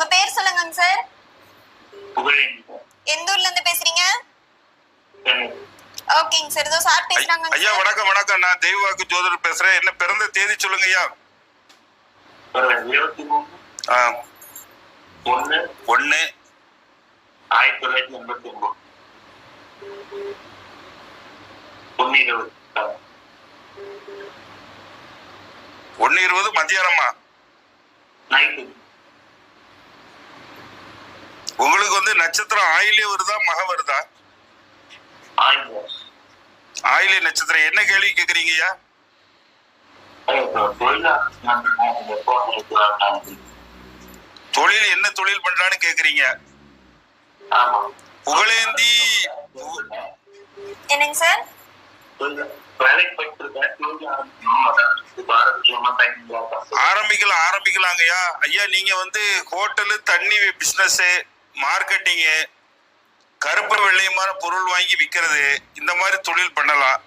உங்க பேர் சொல்லுங்கங்க சார். எந்த ஊர்ல இருந்து பேசுறீங்க? ஓகேங்க சார். இதோ சார் பேசுறாங்க ஐயா வணக்கம் வணக்கம். நான் தெய்வாக்கு ஜோதிடர் பேசுறேன். என்ன பிறந்த தேதி சொல்லுங்க ஐயா. ஒரு இருபத்தி மூணு. ஆ, ஒண்ணு. ஒண்ணு. ஆயிரத்தி தொள்ளாயிரத்தி எண்பத்தி ஒன்பது. ஒன்னு இருபது. ஒண்ணு இருபது மத்தியானமா? நைட்டு. உங்களுக்கு வந்து நட்சத்திரம் ஆயிலே வருதா மக வருதா? ஆயிலே. நட்சத்திரம். என்ன கேள்வி கேக்குறீங்க ஐயா? தொழில் என்ன தொழில் பண்றான்னு கேக்குறீங்க? ஆமா. புகழேந்தி என்னங்க சார். ஆரம்பிக்கலாம் ஆரம்பிக்கலாங்க ஐயா ஐயா நீங்க வந்து ஹோட்டலு தண்ணி பிசினஸ் மார்க்கெட்டிங்கு கருப்பு வெள்ளையுமான பொருள் வாங்கி விற்கிறது இந்த மாதிரி தொழில் பண்ணலாம்.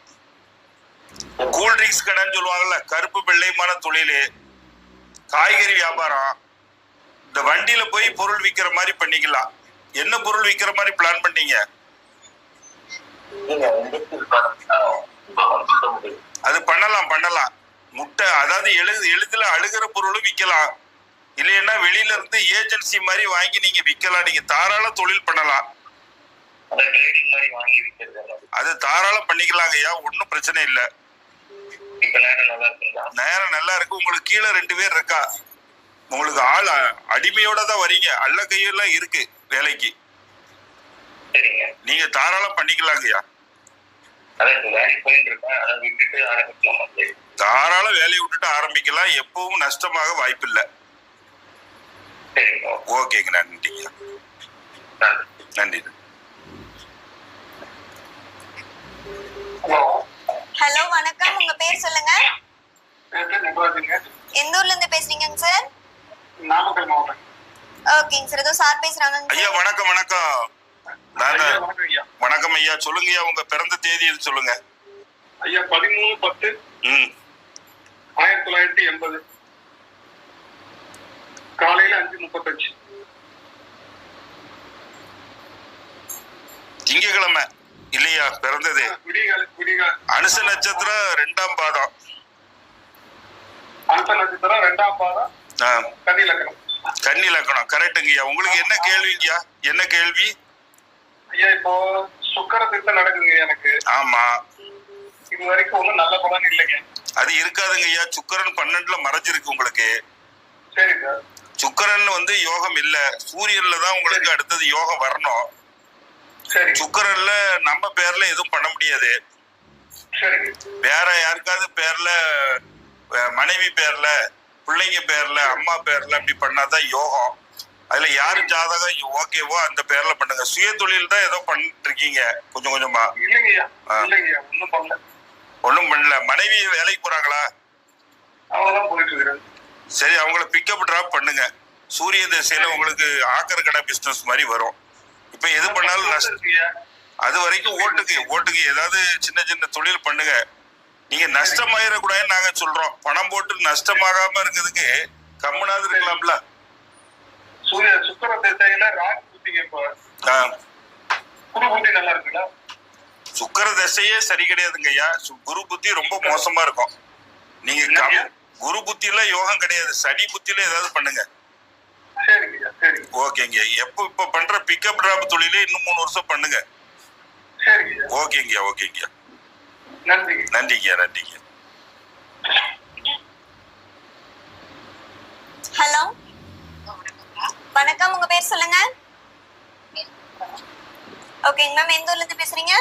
கூல் ட்ரிங்க்ஸ் கடைன்னு சொல்லுவாங்கல்ல கருப்பு வெள்ளையுமான தொழில். காய்கறி வியாபாரம். இந்த வண்டியில போய் பொருள் விற்கிற மாதிரி பண்ணிக்கலாம். என்ன பொருள் விற்கிற மாதிரி பிளான் பண்ணீங்க. அது பண்ணலாம் பண்ணலாம். முட்டை அதாவது எழு எழுத்துல அழுகிற பொருளும் விற்கலாம் இல்லைன்னா வெளியில இருந்து ஏஜென்சி மாதிரி வாங்கி நீங்க விற்கலாம் நீங்க தாராள தொழில் பண்ணலாம். அது தாராளம் பண்ணிக்கலாங்க ஐயா ஒன்றும் பிரச்சனை இல்லை. நேரம் நல்லா இருக்கு. உங்களுக்கு கீழே ரெண்டு பேர் இருக்கா? உங்களுக்கு ஆள் அடிமையோட தான் வரீங்க. அல்ல கையெல்லாம் இருக்கு வேலைக்கு. நீங்க தாராளம் பண்ணிக்கலாங்க ஐயா. அதான் இப்ப வேலைக்கு போயிட்டு இருக்கேன். அதை விட்டுட்டு ஆரம்பிக்கலாமா? சரி. தாராள வேலையை விட்டுட்டு ஆரம்பிக்கலாம். எப்பவும் நஷ்டமாக வாய்ப்பில்லை. சரிங்க ஓகேங்க நன்றிங்க. நன்றி. நன்றி ஹலோ வணக்கம். உங்க பேர் சொல்லுங்க. நிர்வாகிங்க எந்த ஊர்ல இருந்து பேசுறீங்கங்க சார் நாமக்கல் மாவட்டம். ஓகேங்க சார் ஏதோ சார் பேசுறாங்க ஐயா வணக்கம் வணக்கம். வணக்கம் ஐயா. வணக்கம் ஐயா. சொல்லுங்க ஐயா. உங்க பிறந்த தேதி எது சொல்லுங்க. ஐயா பதிமூணு பத்து ம். ஆயிரத்தி தொள்ளாயிரத்தி எண்பது. காலையில அஞ்சு முப்பத்தஞ்சு. திங்கக்கிழமை. இல்லையா? பிறந்தது. அனுச நட்சத்திரம் ரெண்டாம் பாதம். அடுத்த நட்சத்திரம் ரெண்டாம் பாதம். கன்னி லக்கணம். கன்னி லக்கணம். கரெக்டுங்கய்யா உங்களுக்கு என்ன கேள்விங்கய்யா என்ன கேள்வி? ஐயா இப்போ சுக்கர திட்டம் நடக்குதுங்க எனக்கு. ஆமா. இது வரைக்கும் ஒன்றும் நல்ல பலன் இல்லைங்க. அது இருக்காதுங்கய்யா சுக்கரன் பன்னெண்டுல மறைஞ்சிருக்கு உங்களுக்கு. சரி சார். சுக்கரன் வந்து யோகம் இல்ல. சூரியன்ல தான் உங்களுக்கு அடுத்தது யோகம் வரணும். சுக்கரன்ல நம்ம பேர்ல எதுவும் பண்ண முடியாது. வேற யாருக்காவது பேர்ல மனைவி பேர்ல பிள்ளைங்க பேர்ல அம்மா பேர்ல அப்படி பண்ணாதான் யோகம். அதுல யாரு ஜாதகம் ஓகேவோ அந்த பேர்ல பண்ணுங்க. சுய தொழில் தான் ஏதோ பண்ணிட்டு இருக்கீங்க கொஞ்சம் கொஞ்சமா. ஒன்றும் பண்ணல. ஒண்ணும் பண்ணல. மனைவி வேலைக்கு போறாங்களா? போயிட்டு இருக்கிறேன் சரி அவங்கள பிக்கப் டிராப் பண்ணுங்க. சூரிய திசையில உங்களுக்கு ஆக்கர் கடை பிசினஸ் மாதிரி வரும். இப்ப எது பண்ணாலும் நஷ்டம். அது வரைக்கும் ஓட்டுக்கு ஓட்டுக்கு ஏதாவது சின்ன சின்ன தொழில் பண்ணுங்க. நீங்க நஷ்டமாயிடக்கூடாதுன்னு நாங்க சொல்றோம். பணம் போட்டு நஷ்டமாகாம இருக்கிறதுக்கு கம்முனாவது இருக்கலாம்ல. சூரிய சுக்கர திசையில ராகு புத்திங்க குரு புத்தி நல்லா இருக்குங்களா சுக்கிர தசையே சரி கிடையாதுங்க ஐயா குரு புத்தி ரொம்ப மோசமா இருக்கும். நீங்க கம்- குரு புத்தியில யோகம் கிடையாது. சனி புத்தியில ஏதாவது பண்ணுங்க. ஓகேங்க. எப்போ இப்ப பண்ற பிக்கப் டிராப் தொழிலே இன்னும் மூணு வருஷம் பண்ணுங்க. ஓகேங்க ஓகேங்க நன்றிங்க. நன்றிங்க ஹலோ. வணக்கம். உங்க பேர் சொல்லுங்க. ஓகேங்க. மேம் எந்த ஊர்ல இருந்து பேசுறீங்க?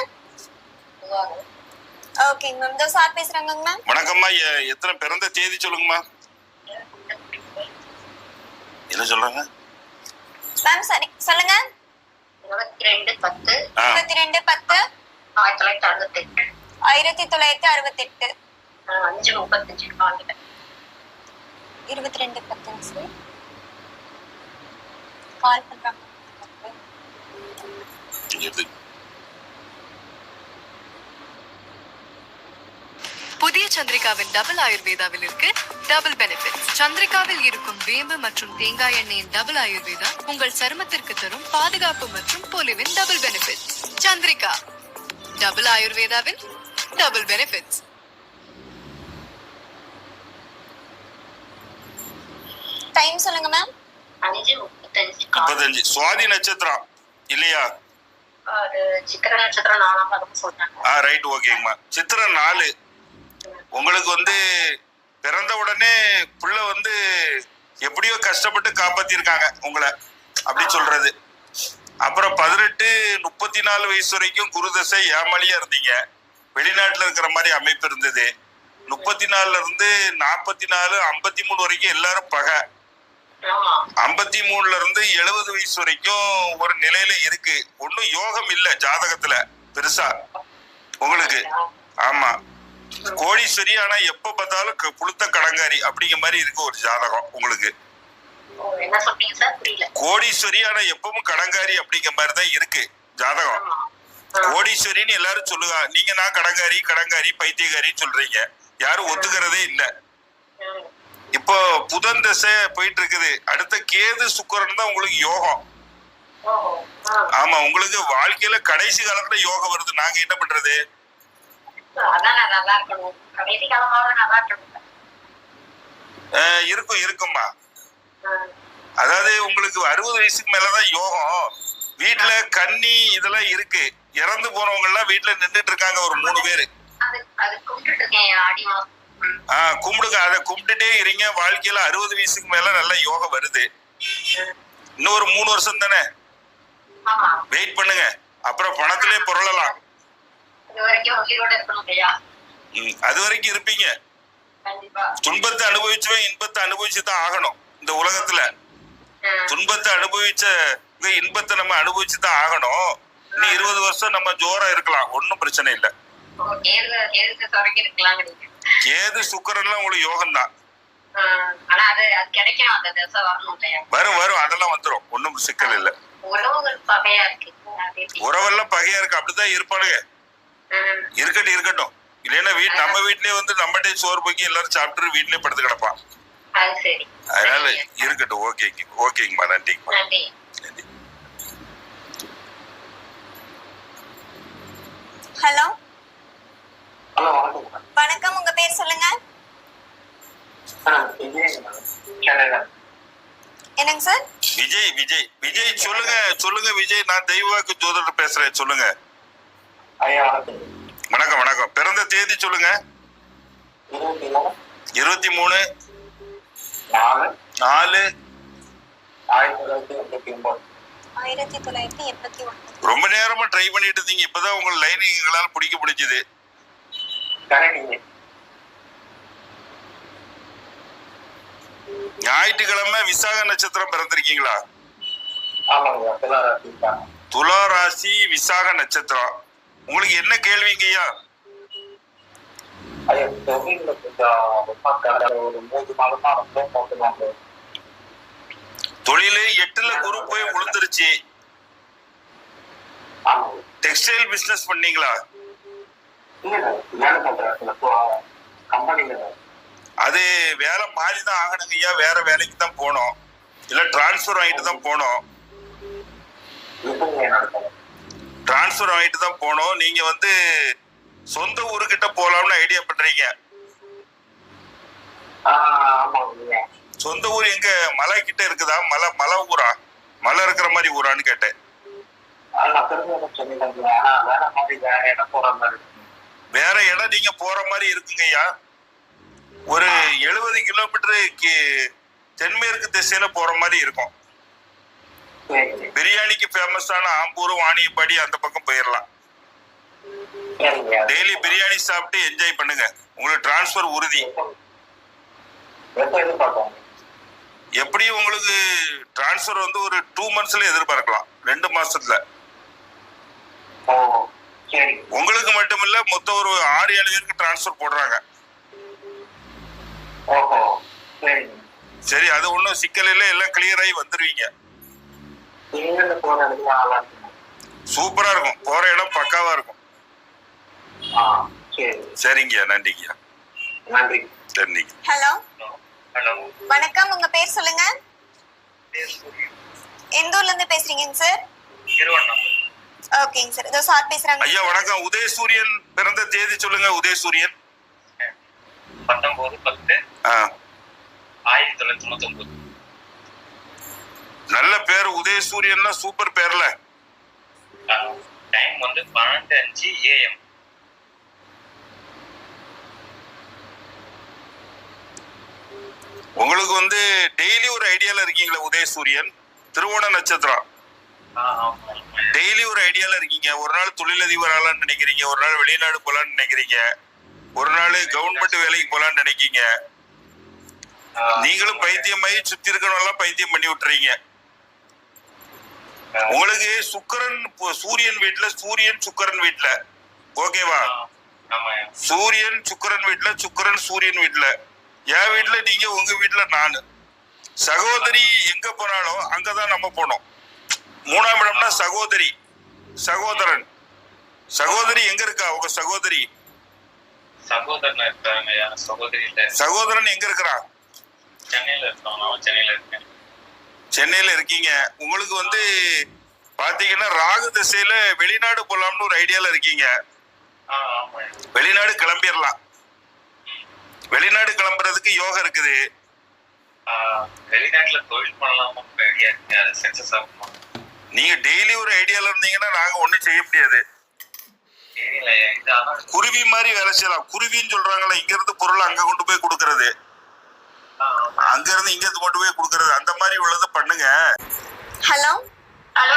ஓகேங்க மேம் இதோ சார் பேசுறாங்க மேம் வணக்கம்மா. எத்தனை பிறந்த தேதி சொல்லுங்கம்மா. என்ன சொல்றாங்க? மேம் சரி. சொல்லுங்க. இருபத்தி ரெண்டு பத்து. ஆ. இருபத்தி ரெண்டு பத்து. ஆயிரத்தி தொள்ளாயிரத்தி அறுபத்தி எட்டு ஆயிரத்தி தொள்ளாயிரத்தி அறுபத்தெட்டு. அஞ்சு முப்பத்தஞ்சு இருபத்தி ரெண்டு சார் கால் பண்றாங்க. புதிய சந்திரிகாவின் டபுள் ஆயுர்வேதாவில் இருக்கு டபுள் பெனிஃபிட்ஸ் சந்திரிகாவில் இருக்கும் வேம்பு மற்றும் தேங்காய் எண்ணெயின் டபுள் ஆயுர்வேதா உங்கள் சருமத்திற்கு தரும் பாதுகாப்பு மற்றும் பொலிவின் டபுள் பெனிஃபிட்ஸ் சந்திரிகா டபுள் ஆயுர்வேதாவின் டபுள் பெனிஃபிட்ஸ் டைம் சொல்லுங்க மேம் முப்பத்தஞ்சு. சுவாதி நட்சத்திரம். இல்லையா? அது சித்திர நட்சத்திரம் நாலாம் பாதம் சொல்றாங்க. ஆ ரைட் ஓகேங்கம்மா சித்திரம் நாலு. உங்களுக்கு வந்து பிறந்த உடனே புள்ள வந்து எப்படியோ கஷ்டப்பட்டு காப்பாத்திருக்காங்க உங்களை அப்படி சொல்றது. அப்புறம் பதினெட்டு முப்பத்தி நாலு வயசு வரைக்கும் குருதசை ஏமாலியா இருந்தீங்க. வெளிநாட்டுல இருக்கிற மாதிரி அமைப்பு இருந்தது. முப்பத்தி நாலுல இருந்து நாற்பத்தி நாலு ஐம்பத்தி மூணு வரைக்கும் எல்லாரும் பகை. ஐம்பத்தி மூணுல இருந்து எழுபது வயசு வரைக்கும் ஒரு நிலையில இருக்கு. ஒன்னும் யோகம் இல்லை ஜாதகத்துல பெருசா. உங்களுக்கு? ஆமா. கோடீஸ்வரி ஆனா எப்ப பார்த்தாலும் புளுத்த கடங்காரி அப்படிங்கிற மாதிரி இருக்கு ஒரு ஜாதகம் உங்களுக்கு. கோடீஸ்வரி ஆனா எப்பவும் கடங்காரி அப்படிங்கிற மாதிரி தான் இருக்கு ஜாதகம். கோடீஸ்வரின்னு எல்லாரும் சொல்லுங்க நீங்க நான் கடங்காரி கடங்காரி பைத்தியகாரின்னு சொல்றீங்க. யாரும் ஒத்துக்கிறதே இல்ல. இப்போ புதன் தசை போயிட்டு இருக்குது. அடுத்த கேது சுக்கரன் தான் உங்களுக்கு யோகம். ஆமா உங்களுக்கு வாழ்க்கையில கடைசி காலத்துல யோகம் வருது. நாங்க என்ன பண்றது? அதான் நான் நல்லா இருக்கணும். கடைசி காலமாவது நல்லா இருக்கணும் அஹ் இருக்கும் இருக்கும்மா. அதாவது உங்களுக்கு அறுபது வயசுக்கு மேலதான் யோகம். வீட்டுல கன்னி இதெல்லாம் இருக்கு. இறந்து போனவங்க எல்லாம் வீட்டுல நின்றுட்டு இருக்காங்க ஒரு மூணு பேரு. ஆஹ் கும்பிடுங்க அதை கும்பிட்டுட்டே இருங்க. வாழ்க்கையில அறுபது வயசுக்கு மேல நல்ல யோகம் வருது. இன்னும் ஒரு மூணு வருஷம் தானே? வெயிட் பண்ணுங்க. அப்புறம் பணத்திலே புரளலாம் இது வரைக்கும் உயிரோட இருக்கணும் இல்லையா ம், அது வரைக்கும் இருப்பீங்க. துன்பத்தை அனுபவிச்சவன் இன்பத்தை அனுபவிச்சு தான் ஆகணும் இந்த உலகத்துல. துன்பத்தை அனுபவிச்ச இன்பத்தை நம்ம அனுபவிச்சு தான் ஆகணும். இன்னும் இருபது வருஷம் நம்ம ஜோரா இருக்கலாம் ஒன்றும் பிரச்சனை இல்லை. கேது சுக்கரன்லாம் உங்களுக்கு யோகம் தான் வரும் வரும் அதெல்லாம் வந்துடும் ஒன்றும் சிக்கல் இல்லை? உறவெல்லாம் பகையா இருக்கு அப்படிதான் இருப்பானுங்க. இருக்கட்டும் இருக்கட்டும். இல்லைன்னா வீட் நம்ம வீட்லயே வந்து நம்மகிட்டே சோறு போக்கி எல்லாரும் சாப்பிட்டு வீட்லயே படுத்து கிடப்பான். அதனால இருக்கட்டும் ஓகேங்க ஓகேங்கம்மா நன்றிங்கம்மா நன்றி. ஹலோ. ஹலோ வணக்கம். உங்க பேர் சொல்லுங்க. என்னங்க சார்? விஜய் விஜய் விஜய் சொல்லுங்க சொல்லுங்க விஜய். நான் தெய்வாக்கு ஜோதிடர் பேசுறேன் சொல்லுங்க. ஐயா வணக்கம் வணக்கம். வணக்கம் பிறந்த தேதி சொல்லுங்க. இருபத்தி மூணு நாலு நாலு ஆயிரத்தி தொள்ளாயிரத்தி எண்பத்தி ஒன்பது. ரொம்ப நேரமா ட்ரை பண்ணிட்டு இருந்தீங்க. இப்பதான் உங்க லைன் எங்களால பிடிக்க முடிஞ்சது. ஞாயிற்றுக்கிழமை விசாக நட்சத்திரம் பிறந்திருக்கீங்களா? துலா ராசி விசாக நட்சத்திரம். உங்களுக்கு என்ன கேள்விங்கய்யா தொழில எட்டுல குரு போய் விழுந்துருச்சு டெக்ஸ்டைல் பிசினஸ் பண்ணீங்களா? அது வேலை மாறி தான் ஆகணுங்க ஐயா. வேற வேலைக்கு தான் போனோம். இல்ல டிரான்ஸ்ஃபர் வாங்கிட்டு தான் போனோம். டிரான்ஸ்ஃபர் வாங்கிட்டு தான் போனோம். நீங்க வந்து சொந்த ஊருக்கிட்ட போலாம்னு ஐடியா பண்றீங்க. சொந்த ஊர் எங்க? மலை கிட்ட இருக்குதா? மலை மலை ஊரா? மலை இருக்கிற மாதிரி ஊரான்னு கேட்டேன். வேற இடம் நீங்க போற மாதிரி இருக்குங்க ஐயா. ஒரு எழுபது கிலோமீட்டருக்கு தென்மேற்கு திசையில போற மாதிரி இருக்கும். பிரியாணிக்கு ஃபேமஸான ஆம்பூர் வாணியப்பாடி அந்த பக்கம் போயிடலாம் டெய்லி பிரியாணி சாப்பிட்டு என்ஜாய் பண்ணுங்க. உங்களுக்கு டிரான்ஸ்ஃபர் உறுதி. எப்படியும் உங்களுக்கு டிரான்ஸ்ஃபர் வந்து ஒரு டூ மந்த்ஸ்ல எதிர்பார்க்கலாம்? ரெண்டு மாசத்துல. உங்களுக்கு மட்டும் இல்ல மொத்தம் ஒரு ஆறு ஏழு பேருக்கு டிரான்ஸ்ஃபர் போடுறாங்க. சரி. அது ஒன்றும் சிக்கல் இல்லை எல்லாம் கிளியர் ஆகி வந்துருவீங்க இங்கிருந்து போற இடத்துல நல்லா இருக்குங்க சூப்பரா இருக்கும். போற இடம் பக்காவா இருக்கும். ஆ சரி. சரிங்கய்யா. நன்றிங்கய்யா. நன்றி. நன்றி ஹலோ. ஹலோ. வணக்கம். உங்க பேர் சொல்லுங்க. எந்த ஊர்ல இருந்து பேசுறீங்க சார் திருவண்ணாமலை. ஓகேங்க சார் இதோ சார் பேசுறாங்க. ஐயா வணக்கம். உதயசூரியன் பிறந்த தேதி சொல்லுங்க உதயசூரியன். பத்தொன்பது பத்து ஆ. ஆயிரத்தி தொள்ளாயிரத்தி தொண்ணூத்தி ஒன்பது நல்ல பேர் உதயசூரியன்னா சூப்பர் பேர்ல. டைம் வந்து பன்னெண்டு அஞ்சு ஏஎம் உங்களுக்கு வந்து டெய்லி ஒரு ஐடியால இருக்கீங்களா உதயசூரியன்? திருவோண நட்சத்திரம். டெய்லி ஒரு ஐடியால இருக்கீங்க. ஒரு நாள் தொழிலதிபர் ஆகலாம்னு நினைக்கிறீங்க. ஒரு நாள் வெளிநாடு போலாம்னு நினைக்கிறீங்க. ஒரு நாள் கவர்மெண்ட் வேலைக்கு போலாம்னு நினைக்கீங்க. நீங்களும் பைத்தியமாயி சுத்தி இருக்கணும் பைத்தியம் பண்ணி விட்டுறீங்க. உங்களுக்கு சுக்கிரன் சூரியன் வீட்டுல சூரியன் சுக்கிரன் வீட்டுல. ஓகேவா? சூரியன் சுக்கிரன் வீட்டுல சுக்கிரன் சூரியன் வீட்டுல. என் வீட்டுல நீங்க உங்க வீட்டுல நானு. சகோதரி எங்க போனாலும் அங்கதான் நம்ம போனோம். மூணாம் இடம்னா சகோதரி சகோதரன். சகோதரி எங்க இருக்கா உங்க சகோதரி? சகோதரன் சகோதரன் எங்க இருக்கிறான்? சென்னையில இருக்கோம் நான் சென்னையில இருக்கேன். சென்னையில இருக்கீங்க. உங்களுக்கு வந்து பாத்தீங்கன்னா ராகு திசையில வெளிநாடு போலாம்னு ஒரு ஐடியால இருக்கீங்க. வெளிநாடு கிளம்பிடலாம் வெளிநாடு கிளம்புறதுக்கு யோகம் இருக்குது. வெளிநாட்டுல தொழில் பண்ணலாமா? சக்சஸ் ஆகுமா? நீங்க டெய்லி ஒரு ஐடியால இருந்தீங்கன்னா நாங்க ஒண்ணும் செய்ய முடியாது. குருவி மாதிரி வேலை செய்யலாம். குருவின்னு சொல்றாங்களே இங்க இருந்து பொருள் அங்க கொண்டு போய் கொடுக்கறது. அங்க இருந்து இங்க இருந்து கொண்டு போய் கொடுக்கறது. அந்த மாதிரி உள்ளதை பண்ணுங்க. ஹலோ? ஹலோ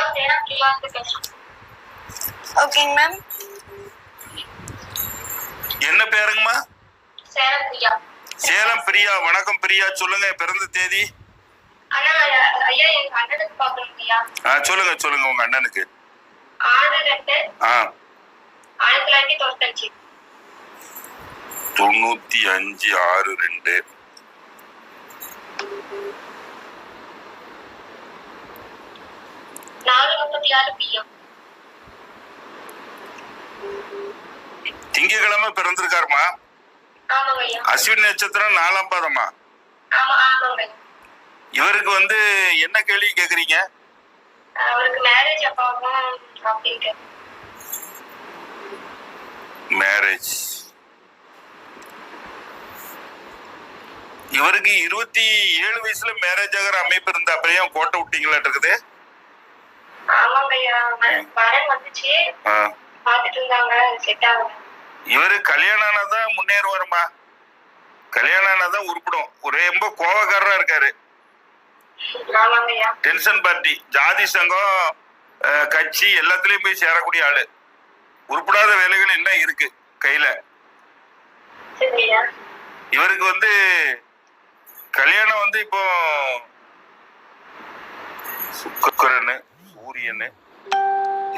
ஓகேங்க மேம். என்ன பேருங்கம்மா? சேலம் பிரியா. சேலம் பிரியா. வணக்கம் பிரியா. சொல்லுங்க பிறந்த தேதி? சொல்லுங்க சொல்லுங்க உங்க அண்ணனுக்கு. தொண்ணூத்தி அஞ்சு ஆறு ரெண்டு நாலு முப்பத்தி ஆறு பிஎம் திங்கக்கிழமை பிறந்திருக்காருமா? அஸ்வின் நட்சத்திரம் நாலாம் பாதமா? இவருக்கு வந்து என்ன கேள்வி கேக்குறீங்க? மேரேஜ் இவருக்கு இருபத்தி ஏழு வயசுல மேரேஜ் ஆகிற அமைப்பு இருந்தா அப்புறம் ஏன் கோட்டை விட்டீங்களா இருக்குது? இவரு கல்யாணம் ஆனாதான் முன்னேறுவாருமா? கல்யாணம் ஆனாதான் உருப்பிடும். ஒரே ரொம்ப கோவக்காரரா இருக்காரு. டென்ஷன் பார்ட்டி ஜாதி சங்கம் கட்சி எல்லாத்துலயும் போய் சேரக்கூடிய ஆளு. உருப்படாத வேலைகள் என்ன இருக்கு கையில? இவருக்கு வந்து கல்யாணம் வந்து இப்போ சுக்கரனு சூரியனு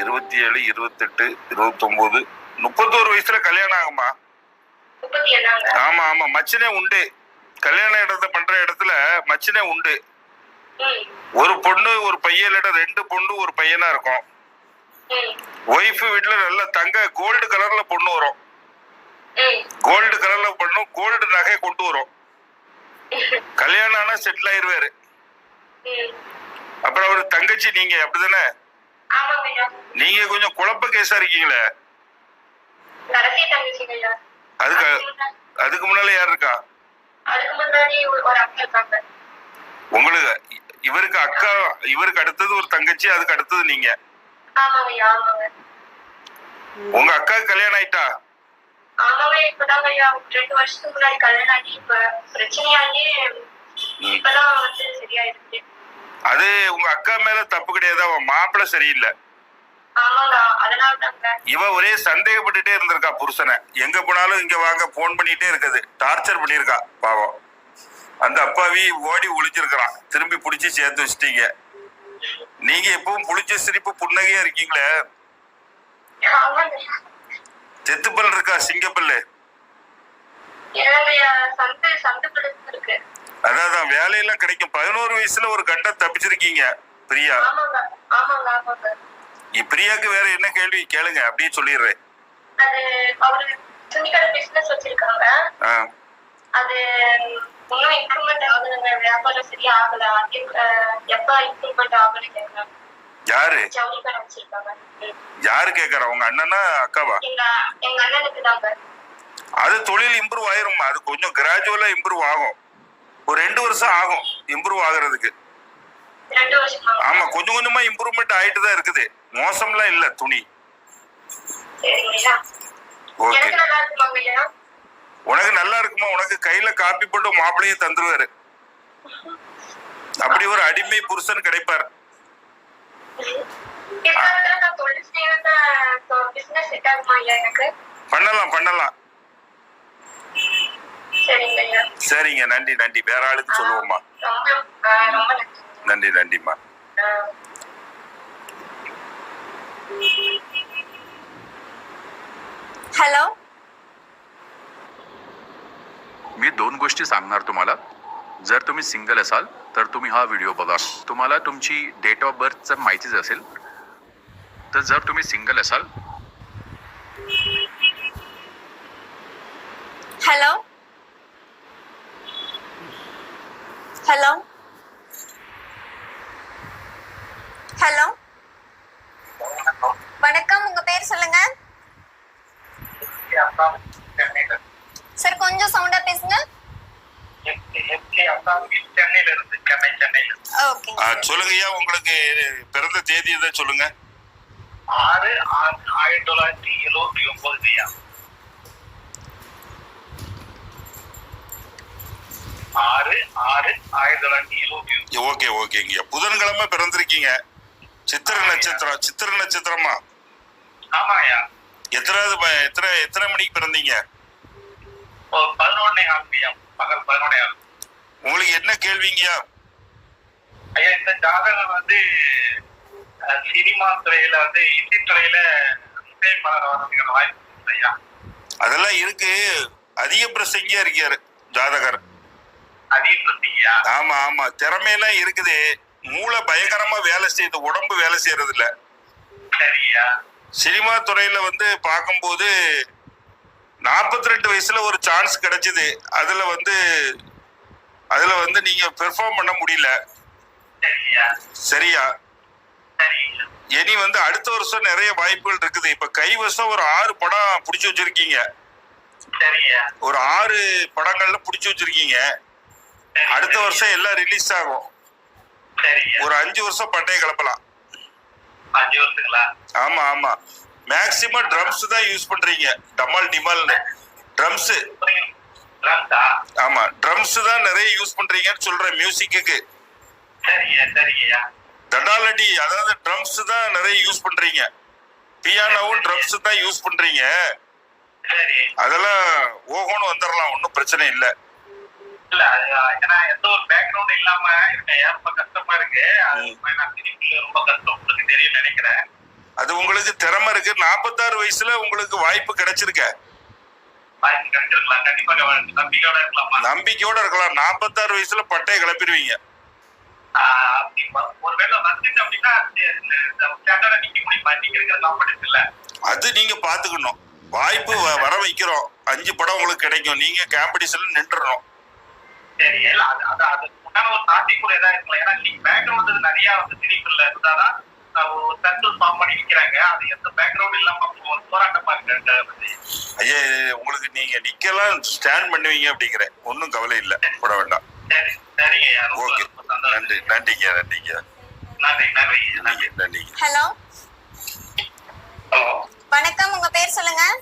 இருபத்தி ஏழு இருபத்தெட்டு இருபத்தொன்பது முப்பத்தோரு வயசுல கல்யாணம் ஆகுமா ஆமா ஆமா மச்சினே உண்டு. கல்யாண இடத்த பண்ற இடத்துல மச்சினே உண்டு. ஒரு பொண்ணு ஒரு பையன் இல்லாட்ட ரெண்டு பொண்ணு ஒரு பையனா இருக்கும். ஒய்ஃப் வீட்டுல நல்ல தங்க கோல்டு கலர்ல பொண்ணு வரும். கோல்டு கலர்ல பொண்ணு கோல்டு நகை கொண்டு வரும். கல்யாணம் ஆனா செட்டில் ஆயிருவாரு. அப்புறம் அவர் தங்கச்சி நீங்க அப்படிதானே? நீங்க கொஞ்சம் குழப்ப கேஸா இருக்கீங்களே? அதுக்கு அதுக்கு முன்னால யார் இருக்கா? உங்களுக்கு இவருக்கு அக்கா இவருக்கு அடுத்தது ஒரு தங்கச்சி அதுக்கு அடுத்தது நீங்க. உங்க அக்காவுக்கு கல்யாணம் ஆயிட்டா? ஆமாங்க இப்பதாங்க ஐயா ரெண்டு வருஷத்துக்கு முன்னாடி கல்யாணம் ஆகி இப்ப பிரச்சனையாகி இப்பதான் வந்து சரியாயிருக்கு. அது உங்க அக்கா மேல தப்பு கிடையாது அவன் மாப்பிள்ளை சரியில்லை. இவ ஒரே சந்தேகப்பட்டுட்டே இருந்திருக்கா புருஷனை. எங்க போனாலும் இங்க வாங்க போன் பண்ணிட்டே இருக்குது. டார்ச்சர் பண்ணியிருக்கா பாவம். அந்த அப்பாவி ஓடி ஒளிஞ்சிருக்கிறான். திரும்பி புடிச்சு சேர்த்து வச்சிட்டீங்க. நீங்க எப்பவும் புளிச்ச சிரிப்பு புன்னகையா இருக்கீங்களே. செத்துப்பல் இருக்கா? சிங்கப்பல்லு. அதான் வேலையெல்லாம் கிடைக்கும். பதினோரு வயசுல ஒரு கண்ட தப்பிச்சிருக்கீங்க பிரியா. பிரியாக்கு வேற என்ன கேள்வி? கேளுங்க அப்படியே சொல்லிடுறேன். அது இன்னும் இம்ப்ரூவ்மெண்ட் ஆகுதுங்க வியாபாரம் சரியா ஆகல. எப்ப இம்ப்ரூவ்மெண்ட் யாரு. யாரு கேக்குறா? உங்க அண்ணனா அக்காவா? அது தொழில் இம்ப்ரூவ் ஆயிரும்மா. அது கொஞ்சம் கிராஜுவலா இம்ப்ரூவ் ஆகும். ஒரு ரெண்டு வருஷம் ஆகும் இம்ப்ரூவ் ஆகுறதுக்கு. ஆமா கொஞ்சம் கொஞ்சமா இம்ப்ரூவ்மெண்ட் ஆயிட்டு தான் இருக்குது. மோசம்லாம் இல்ல துணி. ஓகே உனக்கு நல்லா இருக்குமா? உனக்கு கையில காப்பி போட்டு மாப்பிளையே தந்துருவாரு. அப்படி ஒரு அடிமை புருஷன் கிடைப்பார். பண்ணலாம் பண்ணலாம் சரிங்க ஐயா சரிங்க நன்றி நன்றி வேற ஆளுக்கு சொல்லுவோம்மா ரொம்ப அஹ், ரொம்ப நன்றி நன்றி நன்றிம்மா அஹ், ஹலோ मी दोन गोष्टी सांगणार तुम्हाला जर तुम्ही सिंगल असाल तर तुम्ही हा व्हिडिओ बघा. तुम्हाला तुमची डेट ऑफ बर्थचं माहितीच असेल तर जर तुम्ही सिंगल असाल हॅलो हॅलो ஓகேங்க ஆ, சார் சொல்லுங்க ஐயா உங்களுக்கு பிறந்த தேதி எதை சொல்லுங்க? ஆறு ஆயிரத்தி தொள்ளாயிரத்தி எழுபத்தி ஒன்பது ஐயா ஆறு ஆறு ஆயிரத்தி தொள்ளாயிரத்தி எழுபத்தி ஓகே ஓகேங்க புதன்கிழமை பிறந்திருக்கீங்க. சித்திர நட்சத்திரம் சித்திர நட்சத்திரமா? ஆமாய்யா எத்தனாவது ப- எத்தனை எத்தனை மணிக்கு பிறந்தீங்க? பதினொன்னே பிஎம் பகல் பதினொன்னே ஆள் உங்களுக்கு என்ன கேள்விங்கய்யா ஐயா இந்த ஜாதகம் வந்து சினிமா துறையில வந்து இந்தி துறையில வாய்ப்பு ஐயா? அதெல்லாம் இருக்கு. அதிக பிரசங்கியா இருக்காரு ஜாதகர். ஆமா ஆமா. திறமையெல்லாம் இருக்குது. மூளை பயங்கரமா வேலை செய்யுது. உடம்பு வேலை செய்யறது இல்ல சினிமா துறையில வந்து பார்க்கும்போது நாற்பத்தி ரெண்டு வயசுல ஒரு சான்ஸ் கிடைச்சது. அதுல வந்து அதுல வந்து நீங்க பெர்ஃபார்ம் பண்ண முடியல. சரியா? இனி வந்து அடுத்த வருஷம் நிறைய வாய்ப்புகள் இருக்குது. இப்ப கை வருஷம் ஒரு ஆறு படம் பிடிச்சி வச்சிருக்கீங்க. ஒரு ஆறு படங்கள்ல பிடிச்சி வச்சிருக்கீங்க. சரி, அடுத்த. வருஷம் எல்லாம் ரிலீஸ் ஆகும். ஒரு அஞ்சு வருஷம் பட்டையை கிளப்பலாம் ஆமா ஆமா. மேக்சிமம் ட்ரம்ஸ் தான் யூஸ் பண்றீங்க. டமால் டிமால்னு ட்ரம்ஸ் ஆமா ட்ரம்ஸ் தான் நிறைய யூஸ் பண்றீங்கன்னு சொல்றேன் மியூசிக்கு தடாலடி அதாவது ட்ரம்ஸ் தான் நிறைய யூஸ் பண்றீங்க. பியானோவும் ட்ரம்ஸ் தான் யூஸ் பண்றீங்க. சரி அதெல்லாம் ஓஹோன்னு வந்துடலாம் ஒன்றும் பிரச்சனை இல்லை. இல்ல ஏன்னா எந்த ஒரு பேக்ரவுண்ட் இல்லாம இருக்கேன் ரொம்ப கஷ்டமா இருக்கு அது நான் திருப்பி ரொம்ப கஷ்டம் உங்களுக்கு தெரியும் நினைக்கிறேன். அது உங்களுக்கு திறமை இருக்கு. நாற்பத்தாறு வயசுல உங்களுக்கு வாய்ப்பு கிடைச்சிருக்க. நம்பிக்கையோட இருக்கலாம்? நாற்பத்தாறு வயசுல பட்டையை கிளப்பிடுவீங்க. அது நீங்க பாத்துக்கணும். வாய்ப்பு வர வைக்கிறோம். அஞ்சு படம் உங்களுக்கு கிடைக்கும். நீங்க காம்படிஷன்ல நின்றுடணும் சரி அது அது அது உண்டான ஒரு சாத்தியக்கூட ஏதா இருக்கலாம் ஏன்னா நீங்க பேக்ரவுண்ட் நிறைய வந்து திணிப்புல இருந்தாதான் ஒரு சர்க்கிள் ஃபார்ம் பண்ணி நிக்கிறாங்க. அது எந்த பேக்ரவுண்ட் இல்லாம போராட்டமா இருக்கு ஐயா உங்களுக்கு நீங்க நிக்கலாம் ஸ்டாண்ட் பண்ணுவீங்க அப்படிங்கிறேன். ஒன்றும் கவலை இல்லை. போட வேண்டாம். ஓகே. நன்றி நன்றிங்க நன்றிங்க. நன்றி நன்றி நன்றி நன்றி. நன்றிங்க. ஹலோ. ஹலோ. வணக்கம் உங்க பேர் சொல்லுங்க.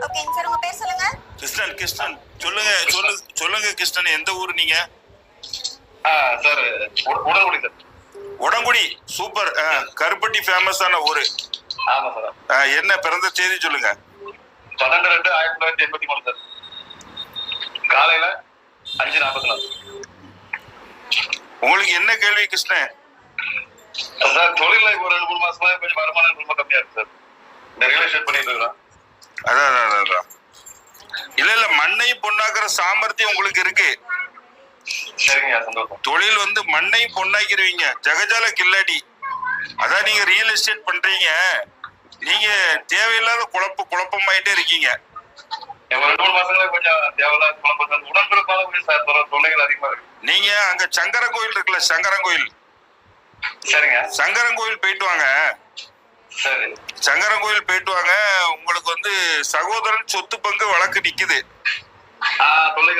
ஓகேங்க சார் உங்க பேர் சொல்லுங்க. கிருஷ்ணன் கிருஷ்ணன். சொல்லுங்க சொல்லு சொல்லுங்க கிருஷ்ணன். எந்த ஊர் நீங்க? ஆ sir Udalkudi sir. Udangudi super. கருப்பட்டி ஃபேமஸான ஊரு. ஆமா சார். ஆ, என்ன பிறந்த தேதி சொல்லுங்க. பன்னெண்டு ரெண்டு ஆயிரத்தி தொள்ளாயிரத்தி எண்பத்தி மூணு சார். காலையில அஞ்சு நாற்பத்தி நாலு உங்களுக்கு என்ன கேள்வி கிருஷ்ணன் சார் தொழில ஒரு ரெண்டு மூணு மாசமா கொஞ்சம் வருமானம் ரொம்ப கம்மியா இருக்கு சார். இந்த ரியல் எஸ்டேட் பண்ணிட்டு இருக்கிறோம். அதான் அதான், இல்ல இல்ல மண்ணையும் பொண்ணாக்குற சாமர்த்தியம் உங்களுக்கு இருக்கு. தொழில் வந்து மண்ணையும் பொண்ணாக்கிருவீங்க ஜகஜால கில்லாடி. அதான் நீங்க ரியல் எஸ்டேட் பண்றீங்க. நீங்க தேவையில்லாத குழப்ப குழப்பமாயிட்டே இருக்கீங்க. ரெண்டு மூணு மாசங்களா கொஞ்சம் தேவையில்லாத கூட சார் தொல்லை- தொல்லைகள் அதிகமா இருக்கு. நீங்க அங்க சங்கரன் கோயில் இருக்குல்ல சங்கரன் கோயில்? சரிங்க. சங்கரன் கோயில் போயிட்டு வாங்க. சரி. சங்கரன் கோயில் போயிட்டு வாங்க. உங்களுக்கு வந்து சகோதரன் சொத்து பங்கு வழக்கு நிக்குது.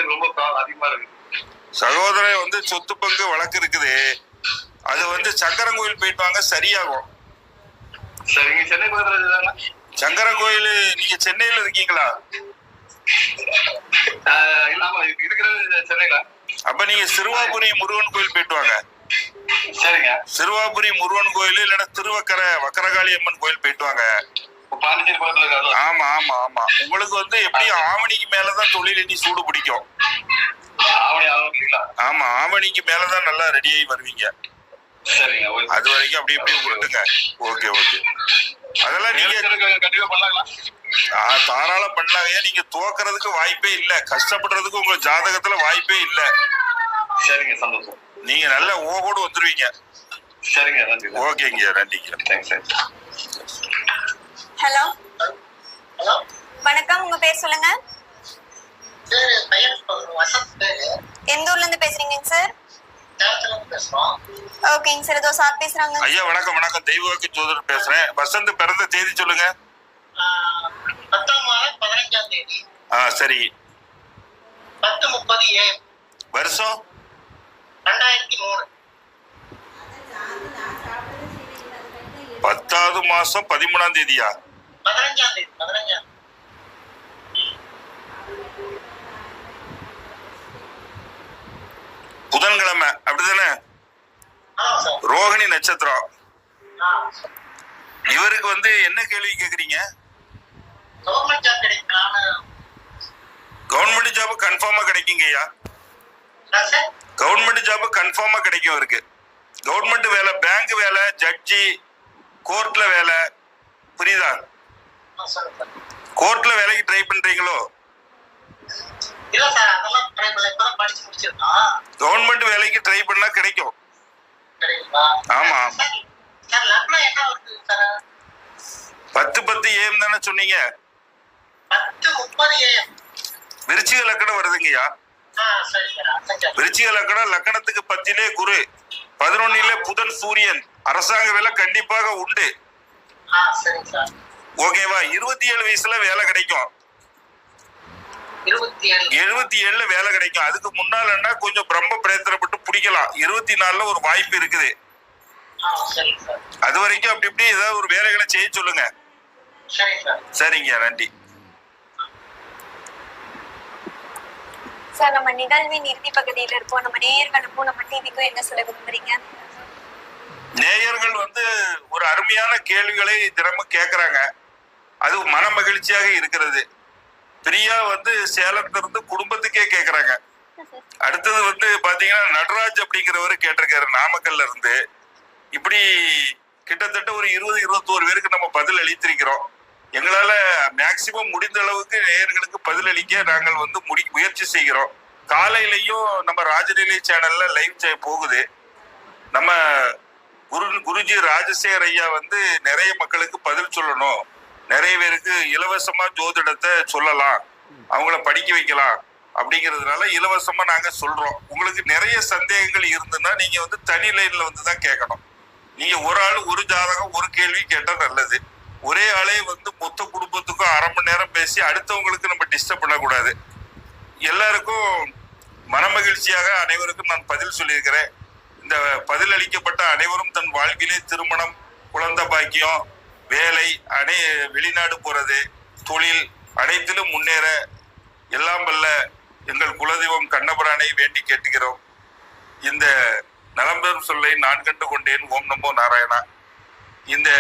ரொம்ப அதிகமா இருக்கு. சகோதரன் வந்து சொத்து பங்கு வழக்கு இருக்குது. அது வந்து சங்கரன் கோயில் போயிட்டு வாங்க சரியாகும். சரிங்க சென்னை சங்கரன் கோயில் நீங்க சென்னையில இருக்கீங்களா? அப்ப நீங்க சிறுவாபுரி முருகன் கோயில் போயிட்டு வாங்க. சிறுவாபுரி முருகன் கோயில் இல்லைன்னா திருவக்கரை வக்கரகாளி அம்மன் கோயில் போயிட்டு வாங்க. ஆமா ஆமா ஆமா. உங்களுக்கு வந்து எப்படியும் ஆவணிக்கு மேலதான் தொழில் எண்ணி சூடு பிடிக்கும்? ஆமா ஆவணிக்கு மேலதான் நல்லா ரெடியாகி வருவீங்க. சரிங்க ஓகே. அது வரைக்கும் அப்படி இப்படி விட்டுங்க ஓகே ஓகே. அதெல்லாம் நீங்க கண்டிப்பா பண்ணலாங்களா? ஆ, தாராளம் பண்ணாங்க நீங்க தோக்கறதுக்கு வாய்ப்பே இல்ல. கஷ்டப்படுறதுக்கு உங்க ஜாதகத்துல வாய்ப்பே இல்ல. சரிங்க சந்தோஷம். நீங்க நல்ல ஓகோடு வந்துருவீங்க. சரிங்க நன்றி. ஓகேங்க நன்றிங்க. ஹலோ. ஹலோ. வணக்கம் உங்க பேர் சொல்லுங்க. எந்த ஊர்ல இருந்து பேசுறீங்க சார் ஓகேங்க சார் ஏதோ சார் பேசுறாங்க. ஐயா வணக்கம் வணக்கம். தெய்வவாக்கு ஜோதிடர் பேசுறேன். வசந்த் பிறந்த தேதி சொல்லுங்க. பத்தாம் மாதம் பதினஞ்சாம் தேதி. ஆ சரி. பத்து முப்பது ஏ. வருஷம்? ரெண்டாயிரத்தி மூணு. பத்தாவது மாசம் பதிமூணாம் தேதியா? பதினஞ்சாம் தேதி பதினஞ்சாம் புதன்கிழமை அப்படிதானே? ரோகிணி நட்சத்திரம். இவருக்கு வந்து என்ன கேள்வி கேக்குறீங்க? கவர்மெண்ட் ஜாப் கன்ஃபார்மா கிடைக்குங்க ஐயா. கவர்மெண்ட் ஜாப் கன்ஃபார்மா கிடைக்கும் இருக்கு கவர்மெண்ட் வேலை பேங்க் வேலை ஜட்ஜி கோர்ட்ல வேலை. புரியுதா? கோர்ட்ல வேலைக்கு ட்ரை பண்றீங்களோ? கவர்மெண்ட் வேலைக்கு ட்ரை பண்ணா கிடைக்கும். ஆமா. சார் சார் லக்னம் என்ன வருது சார் பத்து பத்து ஏம் தானே சொன்னீங்க? ஏஎம் விருச்சிக லக்கணம் வருதுங்கய்யா. விருச்சிக லக்கணம் லக்கணத்துக்கு பத்திலே குரு பதினொன்னிலே புதன் சூரியன். அரசாங்க வேலை கண்டிப்பாக உண்டு. ஓகேவா? இருபத்தி ஏழு வயசுல வேலை கிடைக்கும். இருபத்தி ஏழுல வேலை கிடைக்கும். அதுக்கு முன்னாலன்னா கொஞ்சம் பிரம்ம பிரயத்தனப்பட்டு பிடிக்கலாம். இருபத்தி நாலுல ஒரு வாய்ப்பு இருக்குது. அது வரைக்கும் அப்படி இப்படி ஏதாவது ஒரு வேலைகளை செய்ய சொல்லுங்க. சரிங்க சார். சரிங்க நன்றி. சார் நம்ம நிகழ்வின் இறுதி பகுதியில இருப்போம். நம்ம நேயர்களுக்கும் நம்ம டிவிக்கும் என்ன சொல்ல விரும்புறீங்க? நேயர்கள் வந்து ஒரு அருமையான கேள்விகளை தினமும் கேட்கறாங்க அது மன மகிழ்ச்சியாக இருக்கிறது. பிரியா வந்து சேலத்துல இருந்து குடும்பத்துக்கே கேக்குறாங்க. அடுத்தது வந்து பாத்தீங்கன்னா நடராஜ் அப்படிங்கிறவர் கேட்டிருக்காரு நாமக்கல்ல இருந்து. இப்படி கிட்டத்தட்ட ஒரு இருபது இருபத்தோரு பேருக்கு நம்ம பதில் அளித்திருக்கிறோம். எங்களால மேக்சிமம் முடிந்த அளவுக்கு நேயர்களுக்கு பதில் அளிக்க நாங்கள் வந்து முடி முயற்சி செய்கிறோம். காலையிலையும் நம்ம ராஜநிலை சேனல்ல லைவ் போகுது. நம்ம குரு குருஜி ராஜசேகர் ஐயா வந்து நிறைய மக்களுக்கு பதில் சொல்லணும். நிறைய பேருக்கு இலவசமா ஜோதிடத்தை சொல்லலாம் அவங்கள படிக்க வைக்கலாம் அப்படிங்கிறதுனால இலவசமா நாங்க சொல்றோம். உங்களுக்கு நிறைய சந்தேகங்கள் இருந்ததுன்னா நீங்க வந்து தனி லைன்ல வந்து தான் கேட்கணும். நீங்க ஒரு ஆள் ஒரு ஜாதகம் ஒரு கேள்வி கேட்டா நல்லது. ஒரே ஆளே வந்து மொத்த குடும்பத்துக்கும் அரை மணி நேரம் பேசி அடுத்தவங்களுக்கு நம்ம டிஸ்டர்ப் பண்ணக்கூடாது. எல்லாருக்கும் மனமகிழ்ச்சியாக அனைவருக்கும் நான் பதில் சொல்லியிருக்கிறேன். இந்த பதில் அளிக்கப்பட்ட அனைவரும் தன் வாழ்விலே திருமணம் குழந்தை பாக்கியம் வேலை அனை வெளிநாடு போகிறது தொழில் அனைத்திலும் முன்னேற எல்லாம் வல்ல எங்கள் குலதெய்வம் கண்ணபுரானை வேண்டி கேட்டுகிறோம். இந்த நலம்பெறும் சொல்லை நான் கண்டு கொண்டேன். ஓம் நமோ நாராயணா. இந்த